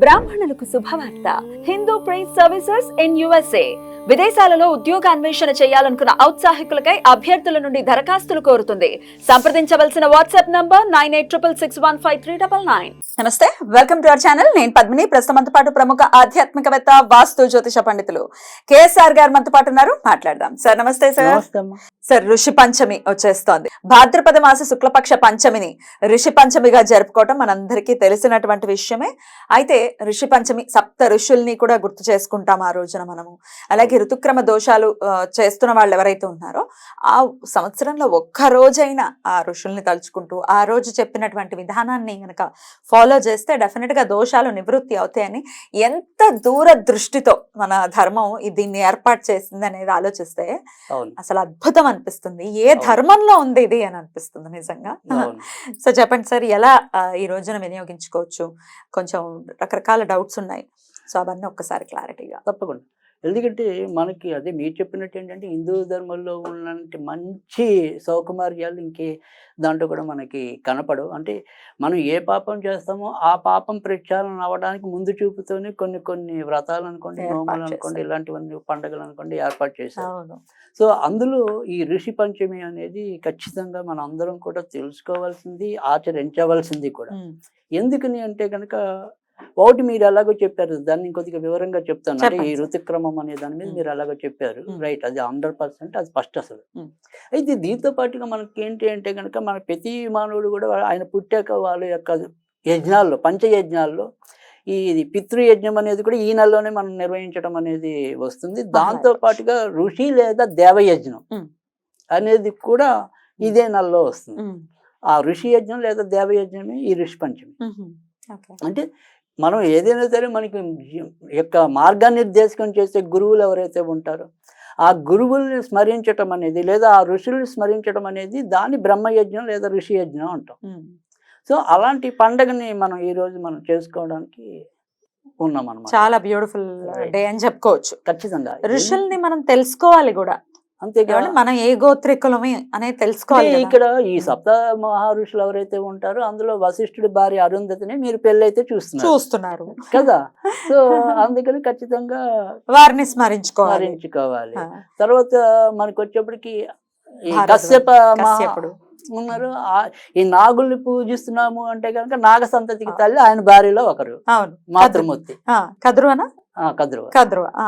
బ్రాహ్మణులకు శుభవార్త. Hindu priest services in USA. విదేశాలలో ఉద్యోగ అన్వేషణ చేయాలనుకున్న ఔత్సాహికులకై అభ్యర్థుల నుండి దరఖాస్తులు కోరుతుంది. సంప్రదించవలసిన WhatsApp number nine eight triple six one five three double nine. నమస్తే వెల్కమ్ టు అవర్ ఛానల్. నేను పద్మిని. ప్రస్తుతం పాటు ప్రముఖ ఆధ్యాత్మికవేత్త వాస్తు జ్యోతిష పండితులు కేఎస్ఆర్ గారు మనతో పాటు ఉన్నారు. మాట్లాడదాం. సార్ నమస్తే సార్. సార్ ఋషి పంచమి వచ్చేస్తోంది. భాద్రపద మాస శుక్లపక్ష పంచమిని ఋషి పంచమిగా జరుపుకోవటం మనందరికీ తెలిసినటువంటి విషయమే. అయితే ఋషి పంచమి సప్త ఋషుల్ని కూడా గుర్తు చేసుకుంటాం ఆ రోజున మనము. అలాగే ఋతుక్రమ దోషాలు చేస్తున్న వాళ్ళు ఎవరైతే ఉన్నారో ఆ సంవత్సరంలో ఒక్క రోజైనా ఆ ఋషుల్ని తలుచుకుంటూ ఆ రోజు చెప్పినటువంటి విధానాన్ని గనక ఫాలో చేస్తే డెఫినెట్గా దోషాలు నివృత్తి అవుతాయని ఎంత దూర దృష్టితో మన ధర్మం దీన్ని ఏర్పాటు చేసింది అనేది ఆలోచిస్తే అసలు అద్భుతం అనిపిస్తుంది. ఏ. ధర్మంలో ఉంది ఇది అని అనిపిస్తుంది నిజంగా. సో చెప్పండి సార్ ఎలా ఈ రోజున వినియోగించుకోవచ్చు? కొంచెం రకరకాల డౌట్స్ ఉన్నాయి. సో అవన్నీ ఒక్కసారి క్లారిటీగా. తప్పకుండా. ఎందుకంటే మనకి అదే మీరు చెప్పినట్టు ఏంటంటే హిందూ ధర్మంలో ఉన్నంటి మంచి సౌకుమార్యాలు ఇంకే దాంట్లో కూడా మనకి కనపడవు. అంటే మనం ఏ పాపం చేస్తామో ఆ పాపం ప్రక్షాళన అవ్వడానికి ముందు చూపుతోనే కొన్ని కొన్ని వ్రతాలు అనుకోండి నోములు అనుకోండి. ఇలాంటివన్నీ పండుగలు అనుకోండి ఏర్పాటు చేశారు సో అందులో ఈ ఋషి పంచమి అనేది ఖచ్చితంగా మనం అందరం కూడా తెలుసుకోవాల్సింది ఆచరించవలసింది కూడా. ఎందుకని అంటే కనుక ఒకటి మీరు ఎలాగో చెప్పారు దాన్ని కొద్దిగా వివరంగా చెప్తాను అంటే ఈ. ఋతుక్రమం అనే దాని మీద. మీరు ఎలాగో చెప్పారు. రైట్ అది హండ్రెడ్ పర్సెంట్ అది ఫస్ట్ అసలు. అయితే దీంతో పాటుగా మనకి ఏంటి అంటే కనుక మన ప్రతి మానవుడు కూడా ఆయన పుట్టాక వాళ్ళ యొక్క యజ్ఞాల్లో పంచయజ్ఞాల్లో ఈ పితృయజ్ఞం అనేది కూడా ఈ నెలలోనే మనం నిర్వహించడం అనేది వస్తుంది దాంతో పాటుగా ఋషి లేదా దేవయజ్ఞం. అనేది కూడా ఇదే నెలలో వస్తుంది. ఆ ఋషి యజ్ఞం లేదా దేవయజ్ఞమే ఈ ఋషి పంచమి అంటే మనం ఏదైనా సరే మనకి యొక్క మార్గనిర్దేశకం చేసే గురువులు ఎవరైతే ఉంటారో ఆ గురువుల్ని స్మరించటం అనేది లేదా ఆ ఋషుల్ని స్మరించడం అనేది దాని బ్రహ్మయజ్ఞం లేదా ఋషి యజ్ఞం అంటాం. సో అలాంటి పండగని మనం ఈ రోజు మనం చేసుకోవడానికి ఉన్నాం అనమాట చాలా బ్యూటిఫుల్. డే అని చెప్పుకోవచ్చు. ఖచ్చితంగా. ఋషుల్ని మనం తెలుసుకోవాలి కూడా. అంతేకాదు మనం ఏ గోత్రికులమే అనేది తెలుసుకోవాలి. ఇక్కడ ఈ సప్త మహర్షులు ఎవరైతే ఉంటారో అందులో వశిష్ఠుడి భార్య అరుంధతిని మీరు పెళ్ళైతే చూస్తున్నారు. చూస్తున్నారు. కదా? సో అందుకని ఖచ్చితంగా వారిని స్మరించుకోవాలి. స్మరించుకోవాలి. తర్వాత మనకు వచ్చేప్పటికి కశ్యప ఉన్నారు. ఈ నాగుల్ని పూజిస్తున్నాము అంటే కనుక నాగ సంతతికి. తల్లి ఆయన భార్యలో ఒకరు. మాతృమూర్తి. కద్రువనా? ఆ, కదురు కద్రువ. ఆ,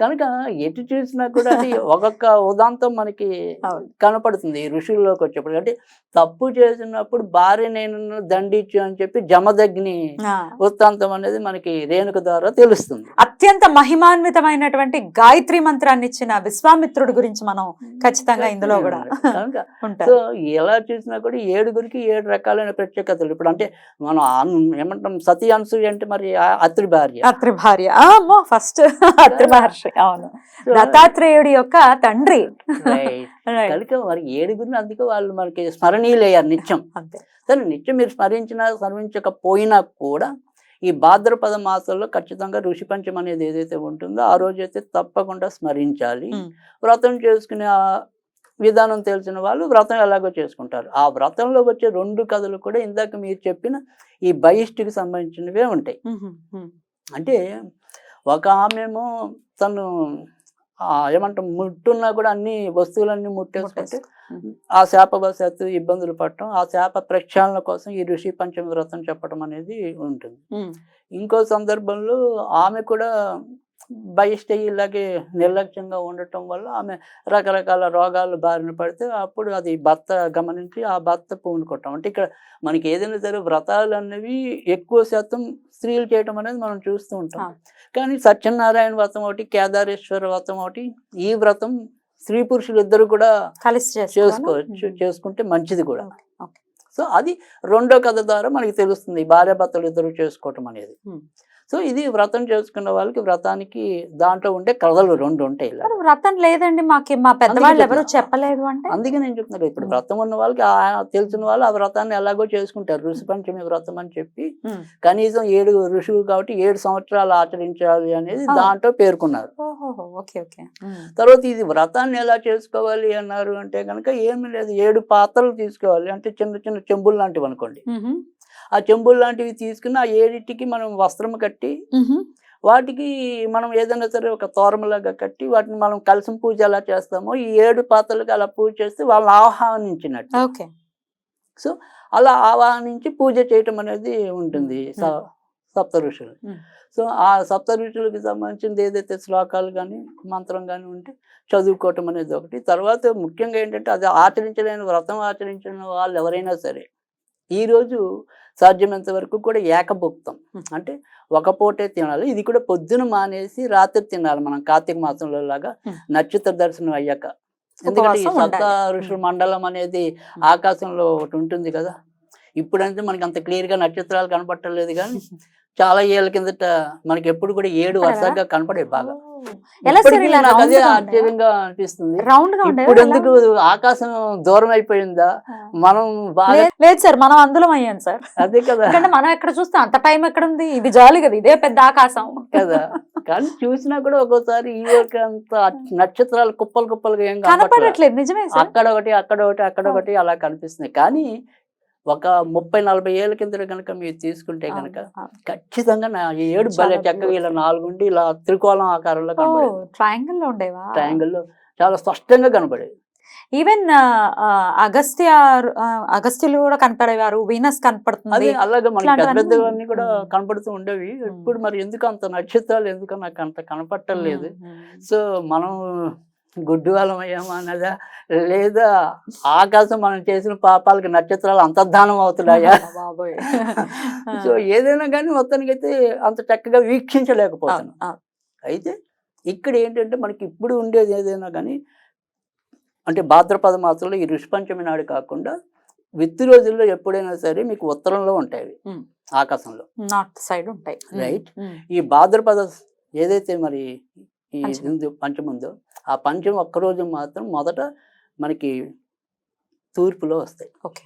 కనుక ఎటు చూసినా కూడా అది ఒక్కొక్క ఉదాంతం మనకి. కనపడుతుంది ఈ ఋషుల్లోకి వచ్చేప్పుడు. అంటే తప్పు చేసినప్పుడు భార్య నేను దండించు అని చెప్పి జమదగ్ని. వృత్తాంతం అనేది మనకి రేణుక ద్వారా తెలుస్తుంది. అత్యంత మహిమాన్వితమైనటువంటి గాయత్రి మంత్రాన్ని ఇచ్చిన విశ్వామిత్రుడి గురించి మనం ఖచ్చితంగా ఇందులో కూడా సో ఎలా చూసినా కూడా ఏడుగురికి ఏడు రకాలైన ప్రత్యేకతలు. ఇప్పుడు అంటే మనం ఏమంటాం సతీ అనసూయ అంటే మరి అత్రి భార్య. అత్రి భార్య. ఆ, అమ్మో ఫస్ట్ అత్రి మహర్షి అవును దత్తాత్రేయుడి యొక్క తండ్రి. కనుక మరి ఏడుగురిని అందుకే వాళ్ళు మనకి స్మరణీయులయ్యారు నిత్యం. అంతే. సరే నిత్యం మీరు స్మరించినా స్మరించకపోయినా కూడా ఈ భాద్రపద మాసంలో ఖచ్చితంగా ఋషి పంచం అనేది ఏదైతే ఉంటుందో ఆ రోజు అయితే తప్పకుండా స్మరించాలి. వ్రతం చేసుకునే ఆ విధానం తెలిసిన వాళ్ళు వ్రతం ఎలాగో చేసుకుంటారు. ఆ వ్రతంలో వచ్చే రెండు కథలు కూడా ఇందాక మీరు చెప్పిన ఈ బహిష్టికి సంబంధించినవే ఉంటాయి. అంటే ఒక ఆమెమో తను ఏమంటాం ముట్టున్నా కూడా అన్ని వస్తువులన్నీ ముట్టేసుకుంటే ముట్టేసుకో. ఆ శాపవశాత్తు ఇబ్బందులు పడటం ఆ శాప ప్రక్షాళన కోసం ఈ ఋషి పంచమి వ్రతం చెప్పడం అనేది ఉంటుంది. ఇంకో సందర్భంలో ఆమె కూడా బహిష్ట ఇలాగే నిర్లక్ష్యంగా ఉండటం వల్ల ఆమె రకరకాల రోగాలు బారిన పడితే అప్పుడు అది భర్త గమనించి ఆ భర్త పూనుకోవటం అంటే ఇక్కడ మనకి ఏదైనా సరే వ్రతాలు అనేవి ఎక్కువ శాతం స్త్రీలు చేయటం అనేది మనం చూస్తూ ఉంటాం. కానీ సత్యనారాయణ వ్రతం ఒకటి కేదారేశ్వర వ్రతం ఒకటి ఈ వ్రతం స్త్రీ పురుషులు ఇద్దరు కూడా కలిసి? చేసుకోవచ్చు. చేసుకుంటే మంచిది కూడా. సో అది రెండో కథ ద్వారా మనకి తెలుస్తుంది భార్య భర్తలు ఇద్దరు చేసుకోవటం అనేది. సో ఇది వ్రతం చేసుకున్న వాళ్ళకి వ్రతానికి దాంట్లో ఉండే కథలు రెండు ఉంటాయి ఇలా వ్రతం లేదండి మాకి మా పెద్దవాళ్ళు ఎవరు. చెప్పలేదు అంటే అందుకే నేను చెప్తున్నాను ఇప్పుడు. వ్రతం ఉన్న వాళ్ళకి ఆ- తెలిసిన వాళ్ళు ఆ వ్రతాన్ని ఎలాగో చేసుకుంటారు ఋషి పంచమి వ్రతం అని చెప్పి. కనీసం ఏడు ఋషులు కాబట్టి ఏడు సంవత్సరాలు ఆచరించాలి అనేది. దాంట్లో పేర్కొన్నారు. తర్వాత ఇది వ్రతాన్ని ఎలా చేసుకోవాలి అన్నారు అంటే కనుక ఏమీ లేదు ఏడు పాత్రలు తీసుకోవాలి అంటే చిన్న చిన్న చెంబులు లాంటివి అనుకోండి. ఆ చెంబులు లాంటివి తీసుకుని ఆ ఏడింటికి మనం వస్త్రం కట్టి వాటికి మనం ఏదైనా సరే ఒక తోరణలాగా కట్టి వాటిని మనం కలసం పూజ ఎలా చేస్తామో ఈ ఏడు పాత్రలకు అలా పూజ చేస్తే వాళ్ళని ఆహ్వానించినట్టు. ఓకే. అలా ఆహ్వానించి పూజ చేయటం అనేది ఉంటుంది స- సప్త ఋషులు. సో ఆ సప్త ఋషులకి సంబంధించింది ఏదైతే శ్లోకాలు కానీ మంత్రం కానీ ఉంటే చదువుకోవటం అనేది ఒకటి. తర్వాత ముఖ్యంగా ఏంటంటే అది ఆచరించలేని వ్రతం ఆచరించిన వాళ్ళు ఎవరైనా సరే ఈరోజు సాధ్యమైనంత వరకు కూడా ఏకభుక్తం. అంటే ఒక పూటే తినాలి ఇది కూడా పొద్దున మానేసి రాత్రి తినాలి మనం కార్తీక మాసంలో లాగా. నక్షత్ర దర్శనం అయ్యాక ఎందుకంటే ఈ సప్త. ఋషుల మండలం అనేది ఆకాశంలో ఒకటి ఉంటుంది కదా ఇప్పుడంటే మనకి అంత క్లియర్గా నక్షత్రాలు కనపట్టలేదు కానీ చాలా ఏళ్ళ కిందట మనకి ఎప్పుడు కూడా ఏడు? వరుసగా కనపడే బాగా. ఎలా సార్ ఇలా అదే? ఆశ్చర్యంగా అనిపిస్తుంది. రౌండ్గా? ఇప్పుడు? ఎందుకు ఆకాశం దూరం అయిపోయిందా? మనం బాగా లేదు- సార్ మనం అందులో అయ్యాం సార్. అదే కదా. ఎందుకంటే మనం ఎక్కడ చూస్తే అంత టైం ఎక్కడ ఉంది ఇది జాలి కదా ఇదే పెద్ద ఆకాశం. కదా. కానీ చూసినా కూడా ఒక్కోసారి ఈ యొక్క అంత నక్షత్రాలు కుప్పలు కుప్పలుగా ఏం కనపడట్లేదు నిజమే అక్కడ ఒకటి అక్కడ ఒకటి అక్కడ ఒకటి అలా కనిపిస్తున్నాయి కానీ ఒక ముప్పై నలభై ఏళ్ళ కింద కనుక మీరు తీసుకుంటే కనుక ఖచ్చితంగా నా ఏడు భలే చక్కగా ఇలా నాలుగు ఉండి ఇలా త్రికోణం ఆకారంలో కనబడేది. ట్రయాంగిల్లో ఉండేవా? ట్రయాంగిల్లో చాలా స్పష్టంగా కనబడేది. ఈవెన్ అగస్త్య అగస్త్యులు కూడా కనపడేవారు వీనస్ కనపడుతుంది అలాగే మనకి పెద్ద ఇట్లాంటివన్నీ- పెద్దవన్నీ కూడా. కనపడుతూ ఉండేవి. ఇప్పుడు మరి ఎందుకు అంత నక్షత్రాలు ఎందుకు నాకు అంత కనపట్టలేదు సో మనం గుడ్డు వాళ్ళం అయ్యామా అన్నదా లేదా ఆకాశం మనం చేసిన పాపాలకి నక్షత్రాలు అంతర్ధానం అవుతున్నాయా బాబోయ్ సో ఏదైనా కానీ మొత్తానికి అయితే అంత చక్కగా అవును. అయితే ఇక్కడ ఏంటంటే మనకి ఇప్పుడు ఉండేది ఏదైనా కానీ అంటే భాద్రపద మాసంలో ఈ ఋషిపంచమి నాడు కాకుండా విత్తి రోజుల్లో ఎప్పుడైనా సరే మీకు ఉత్తరంలో ఉంటాయి. ఆకాశంలో నార్త్ సైడ్ ఉంటాయి. మ్మ్. ఈ భాద్రపద ఏదైతే మరి ఈ పంచమి. ఉంది పంచమి ఉందో ఆ పంచమి ఒక్కరోజు మాత్రం మొదట మనకి తూర్పులో వస్తాయి. ఓకే.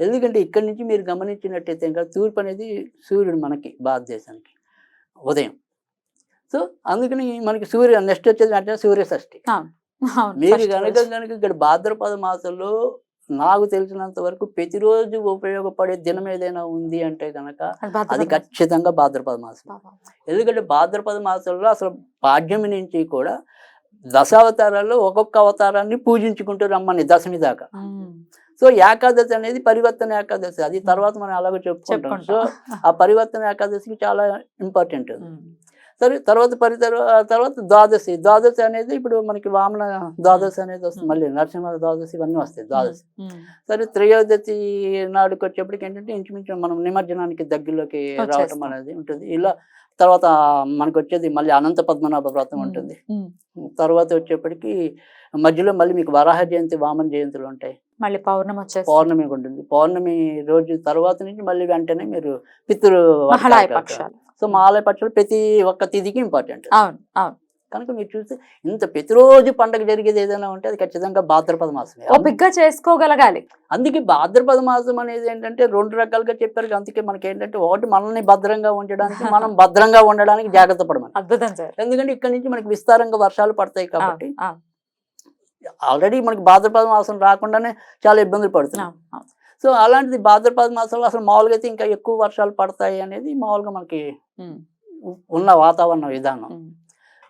ఎందుకంటే ఇక్కడి నుంచి మీరు గమనించినట్టయితే ఇంకా తూర్పు అనేది సూర్యుడు మనకి భారతదేశానికి ఉదయం. సో అందుకని మనకి సూర్య నెక్స్ట్ వచ్చేది అంటే సూర్య షష్ఠి అవును. మీరు కనుక. కనుక ఇక్కడ భాద్రపద మాసంలో నాకు తెలిసినంత వరకు ప్రతిరోజు ఉపయోగపడే దినం ఏదైనా ఉంది అంటే కనుక అది. ఖచ్చితంగా భాద్రపద మాసం. ఎందుకంటే భాద్రపద మాసంలో అసలు పాడ్యమి నుంచి కూడా దశావతారాల్లో ఒక్కొక్క అవతారాన్ని పూజించుకుంటూ రమ్మని దశమి దాకా. సో ఏకాదశి అనేది పరివర్తన ఏకాదశి. అది తర్వాత మనం అలాగే చెప్పుకుంటాం. సో ఆ పరివర్తన ఏకాదశికి చాలా ఇంపార్టెంట్ తర్వాత పరి తర్వా- తర్వాత ద్వాదశి. ద్వాదశి అనేది ఇప్పుడు మనకి వామన ద్వాదశి అనేది వస్తుంది. మళ్ళీ నరసింహ ద్వాదశి ఇవన్నీ వస్తాయి ద్వాదశి. సరే త్రయోదశి నాడుకి వచ్చేప్పటికి ఏంటంటే ఇంచుమించు మనం నిమజ్జనానికి దగ్గరలోకి రావటం. అనేది ఉంటుంది. ఇలా తర్వాత మనకు వచ్చేది మళ్ళీ అనంత పద్మనాభ వ్రతం ఉంటుంది. తర్వాత వచ్చేప్పటికి మధ్యలో మళ్ళీ మీకు వరాహ జయంతి వామన జయంతులు ఉంటాయి. మళ్ళీ పౌర్ణమి వచ్చేసి. పౌర్ణమి ఉంటుంది. పౌర్ణమి రోజు తర్వాత నుంచి మళ్ళీ వెంటనే మీరు పితృ పక్షాలు. సో మహాలయ పక్షాలు ప్రతి ఒక్క తిథికి ఇంపార్టెంట్ అవును అవును. కనుక మీరు చూస్తే ఇంత ప్రతిరోజు పండగ జరిగేది ఏదైనా ఉంటే అది ఖచ్చితంగా భాద్రపద మాసమే. ఓపిగ్గా చేసుకోగలగాలి. అందుకే భాద్రపద మాసం అనేది ఏంటంటే రెండు రకాలుగా చెప్పారు. అందుకే మనకి ఏంటంటే ఒకటి మనల్ని భద్రంగా ఉంచడానికి మనం భద్రంగా ఉండడానికి జాగ్రత్త పడమని. అద్భుతం సార్. ఎందుకంటే ఇక్కడ నుంచి మనకి విస్తారంగా వర్షాలు పడతాయి కాబట్టి ఆల్రెడీ మనకి భాద్రపద మాసం రాకుండానే చాలా ఇబ్బందులు పడుతున్నాం. సో అలాంటిది భాద్రపద మాసంలో అసలు మామూలుగా అయితే ఇంకా ఎక్కువ వర్షాలు పడతాయి అనేది మామూలుగా మనకి ఉన్న వాతావరణ విధానం.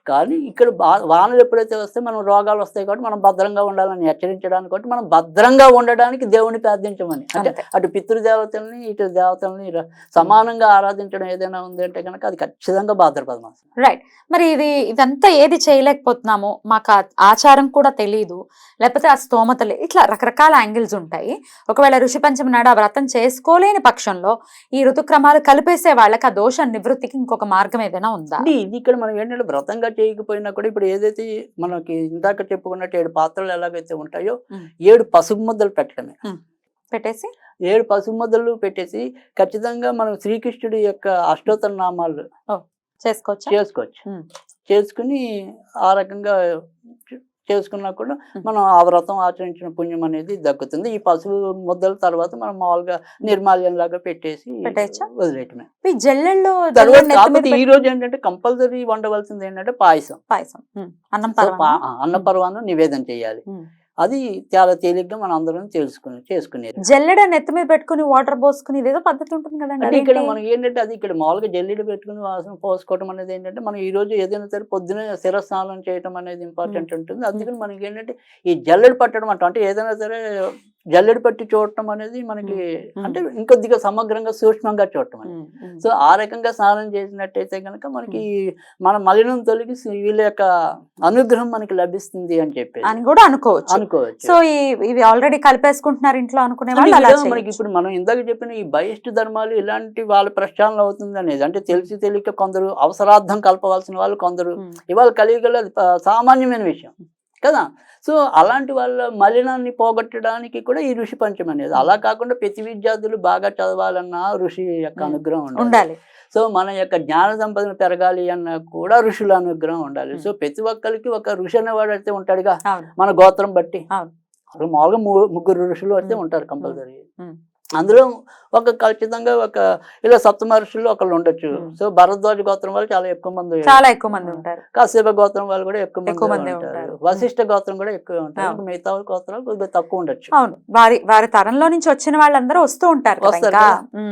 కానీ ఇక్కడ వానలు ఎప్పుడైతే వస్తే మనం రోగాలు వస్తాయి కాబట్టి మనం భద్రంగా ఉండాలని హెచ్చరించడానికి కాబట్టి మనం భద్రంగా ఉండడానికి దేవుని ప్రార్థించమని. అంటే. అటు పితృదేవతల్ని ఇటు దేవతల్ని సమానంగా ఆరాధించడం ఏదైనా ఉంది అంటే కనుక అది ఖచ్చితంగా భాద్రపద మాసం రైట్ మరి ఇది ఇదంతా ఏది చేయలేకపోతున్నామో మాకు ఆచారం కూడా తెలియదు లేకపోతే ఆ స్తోమత లే ఇట్లా రకరకాల యాంగిల్స్ ఉంటాయి. ఒకవేళ ఋషి పంచమి నాడు ఆ వ్రతం చేసుకోలేని పక్షంలో ఈ ఋతుక్రమాలు కలిపేసే వాళ్ళకి ఆ దోష నివృత్తికి ఇంకొక మార్గం ఏదైనా ఉందా? ఇది ఇక్కడ మనం ఏంటంటే వ్రతంగా చేయకపోయినా కూడా ఇప్పుడు ఏదైతే మనకి ఇందాక చెప్పుకున్నట్టు ఏడు పాత్రలు ఎలాగైతే ఉంటాయో. ఏడు పసుపు ముద్దలు పెట్టడమే. పెట్టేసి? ఏడు పసుపు ముద్దలు పెట్టేసి ఖచ్చితంగా మనం శ్రీకృష్ణుడి యొక్క అష్టోత్తర నామాలు చేసుకోవచ్చా? చేసుకోవచ్చు. చేసుకుని ఆ రకంగా చేసుకున్నా కూడా. మనం ఆ వ్రతం ఆచరించిన పుణ్యం అనేది దక్కుతుంది ఈ పసుపు ముద్దల తర్వాత మనం మామూలుగా నిర్మాల్యం లాగా పెట్టేసి? వదిలేయటమే తర్వాత కాకపోతే ఈ రోజు ఏంటంటే కంపల్సరీ వండవలసింది ఏంటంటే పాయసం పాయసం. అన్నం సో పరమాన్నం. పా- అన్న పర్వాన్ని నివేదన చేయాలి. అది చాలా తేలిగ్గా మనం అందరం తెలుసుకుని చేసుకునేది. జల్లెడ నెత్తి మీద పెట్టుకుని వాటర్ పోసుకుని ఇదేదో పద్ధతి ఉంటుంది కదండి. ఇక్కడ? మనకి ఏంటంటే అది ఇక్కడ మామూలుగా జల్లీలు పెట్టుకుని వాసన పోసుకోవడం అనేది ఏంటంటే మనం ఈ రోజు ఏదైనా సరే పొద్దునే శిరస్నానం చేయడం అనేది ఇంపార్టెంట్ ఉంటుంది. అందుకని మనకి ఏంటంటే ఈ జల్లెడ పట్టడం అంటే ఏదైనా సరే జల్లెడ పట్టి చూడటం అనేది మనకి. అంటే ఇంకొద్దిగా సమగ్రంగా సూక్ష్మంగా చూడటం అనేది. సో ఆ రకంగా స్నానం చేసినట్టయితే కనుక మనకి మన మలినం తొలగి వీళ్ళ యొక్క అనుగ్రహం మనకి లభిస్తుంది అని చెప్పేసి అని కూడా అనుకోవచ్చు. అనుకోవచ్చు. సో ఈ ఇవి ఆల్రెడీ కలిపేసుకుంటున్నారు ఇంట్లో అనుకునే మనకి. ఇప్పుడు మనం ఇందాక చెప్పిన ఈ బహిష్ట ధర్మాలు ఇలాంటి వాళ్ళ ప్రశ్నలు అవుతుంది అనేది అంటే తెలిసి తెలియక కొందరు అవసరార్థం కలపవలసిన వాళ్ళు కొందరు ఇవాళ కలియుగలో సామాన్యమైన విషయం. కదా సో అలాంటి వాళ్ళ మలినాన్ని పోగొట్టడానికి కూడా ఈ ఋషి పంచం అనేది అలా కాకుండా ప్రతి విద్యార్థులు బాగా చదవాలన్నా ఋషి యొక్క. అనుగ్రహం ఉండాలి సో మన యొక్క జ్ఞాన సంపదన పెరగాలి అన్న కూడా ఋషుల అనుగ్రహం ఉండాలి. సో ప్రతి ఒక్కరికి ఒక ఋషి అనేవాడు అయితే ఉంటాడుగా మన గోత్రం బట్టి. అసలు మామూలుగా ముగ్గురు ఋషులు అయితే. ఉంటారు కంపల్సరీ. అందులో ఒక ఖచ్చితంగా ఒక ఇలా సప్తమ ఋషులు ఒకళ్ళు ఉండొచ్చు. సో భరద్వాజ గోత్రం వాళ్ళు చాలా ఎక్కువ మంది చాలా ఎక్కువ మంది ఉంటారు. కాశ్యప గోత్రం వాళ్ళు కూడా ఎక్కువ ఎక్కువ మంది ఉంటారు. వశిష్ఠ గోత్రం కూడా ఎక్కువ ఉంటారు. మిగతా గోత్రాలు కొద్దిగా తక్కువ ఉండొచ్చు. అవును. వారి వారి తరంలో నుంచి వచ్చిన వాళ్ళందరూ వస్తూ ఉంటారు వస్తారు.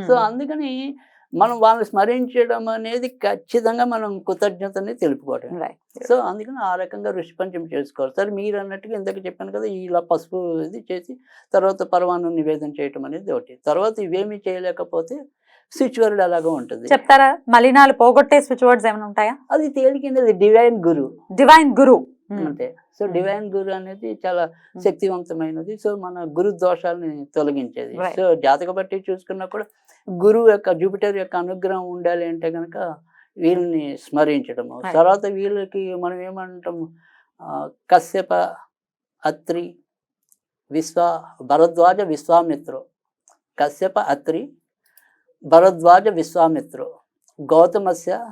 సో అందుకని మనం వాళ్ళని స్మరించడం అనేది ఖచ్చితంగా మనం కృతజ్ఞతని తెలుపుకోవడం Right. సో అందుకని ఆ రకంగా ఋషి పంచం చేసుకోవాలి. సరే మీరు అన్నట్టుగా ఇందాక చెప్పాను కదా ఇలా పసుపు ఇది చేసి తర్వాత పరమాణం నివేదన చేయటం అనేది ఒకటి. తర్వాత ఇవేమీ చేయలేకపోతే స్విచ్వరుడు అలాగా ఉంటుంది. చెప్తారా? మలినాలు పోగొట్టే స్విచ్ వర్డ్స్ ఏమైనా ఉంటాయా? అది తేలికినది డివైన్ గురు. డివైన్ గురు. అంతే. So Hmm. డివైన్ గురు అనేది చాలా శక్తివంతమైనది. సో మన గురు దోషాలని తొలగించేది. సో జాతక బట్టి చూసుకున్నా కూడా గురువు యొక్క జూపిటర్ యొక్క అనుగ్రహం ఉండాలి అంటే కనుక వీళ్ళని స్మరించడము. తర్వాత వీళ్ళకి మనం ఏమంటాము కశ్యప అత్రి విశ్వ భరద్వాజ విశ్వామిత్రు. కశ్యప అత్రి భరద్వాజ విశ్వామిత్రు. గౌతమస్య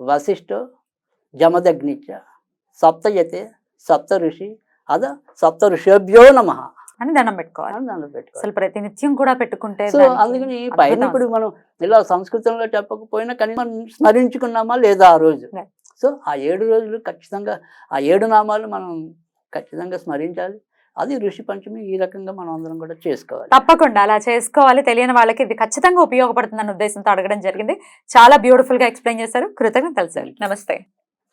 వశిష్ఠో జమదగ్నిచ. సప్తయతే సప్త ఋషి అద సప్త ఋషభ్యో నమ. అని దండం పెట్టుకోవాలి. దానిలో పెట్టుకోవాలి. అసలు ప్రతి నిత్యం కూడా పెట్టుకుంటే సో అందుకని పైన ఇప్పుడు మనం ఇలా సంస్కృతంలో చెప్పకపోయినా కానీ మనం స్మరించుకున్నామా లేదా ఆ రోజు. సో ఆ ఏడు రోజులు ఖచ్చితంగా ఆ ఏడు నామాలు మనం ఖచ్చితంగా స్మరించాలి. అది ఋషి పంచమి ఈ రకంగా మనం అందరం కూడా చేసుకోవాలి. తప్పకుండా అలా చేసుకోవాలి. తెలియని వాళ్ళకి ఇది ఖచ్చితంగా ఉపయోగపడుతుందన్న ఉద్దేశంతో అడగడం జరిగింది. చాలా బ్యూటిఫుల్గా ఎక్స్ప్లెయిన్ చేశారు. కృతజ్ఞతలు సార్. నమస్తే.